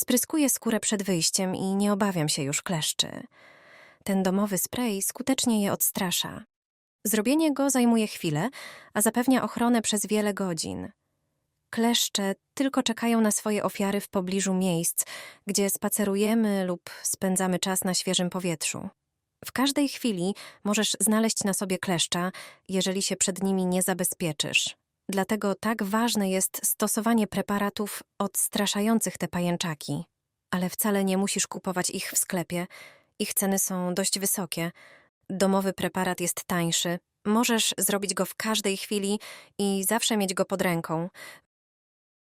Spryskuję skórę przed wyjściem i nie obawiam się już kleszczy. Ten domowy spray skutecznie je odstrasza. Zrobienie go zajmuje chwilę, a zapewnia ochronę przez wiele godzin. Kleszcze tylko czekają na swoje ofiary w pobliżu miejsc, gdzie spacerujemy lub spędzamy czas na świeżym powietrzu. W każdej chwili możesz znaleźć na sobie kleszcza, jeżeli się przed nimi nie zabezpieczysz. Dlatego tak ważne jest stosowanie preparatów odstraszających te pajęczaki. Ale wcale nie musisz kupować ich w sklepie. Ich ceny są dość wysokie. Domowy preparat jest tańszy. Możesz zrobić go w każdej chwili i zawsze mieć go pod ręką.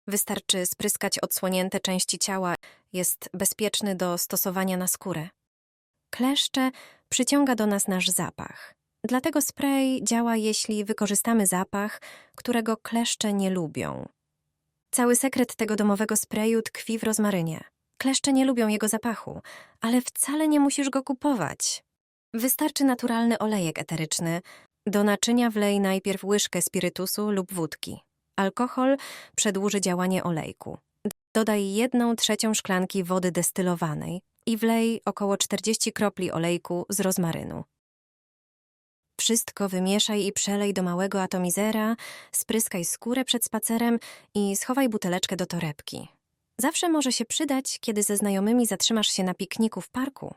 Wystarczy spryskać odsłonięte części ciała. Jest bezpieczny do stosowania na skórę. Kleszcze przyciąga do nas nasz zapach. Dlatego spray działa, jeśli wykorzystamy zapach, którego kleszcze nie lubią. Cały sekret tego domowego sprayu tkwi w rozmarynie. Kleszcze nie lubią jego zapachu, ale wcale nie musisz go kupować. Wystarczy naturalny olejek eteryczny. Do naczynia wlej najpierw łyżkę spirytusu lub wódki. Alkohol przedłuży działanie olejku. Dodaj jedną trzecią szklanki wody destylowanej i wlej około 40 kropli olejku z rozmarynu. Wszystko wymieszaj i przelej do małego atomizera, spryskaj skórę przed spacerem i schowaj buteleczkę do torebki. Zawsze może się przydać, kiedy ze znajomymi zatrzymasz się na pikniku w parku.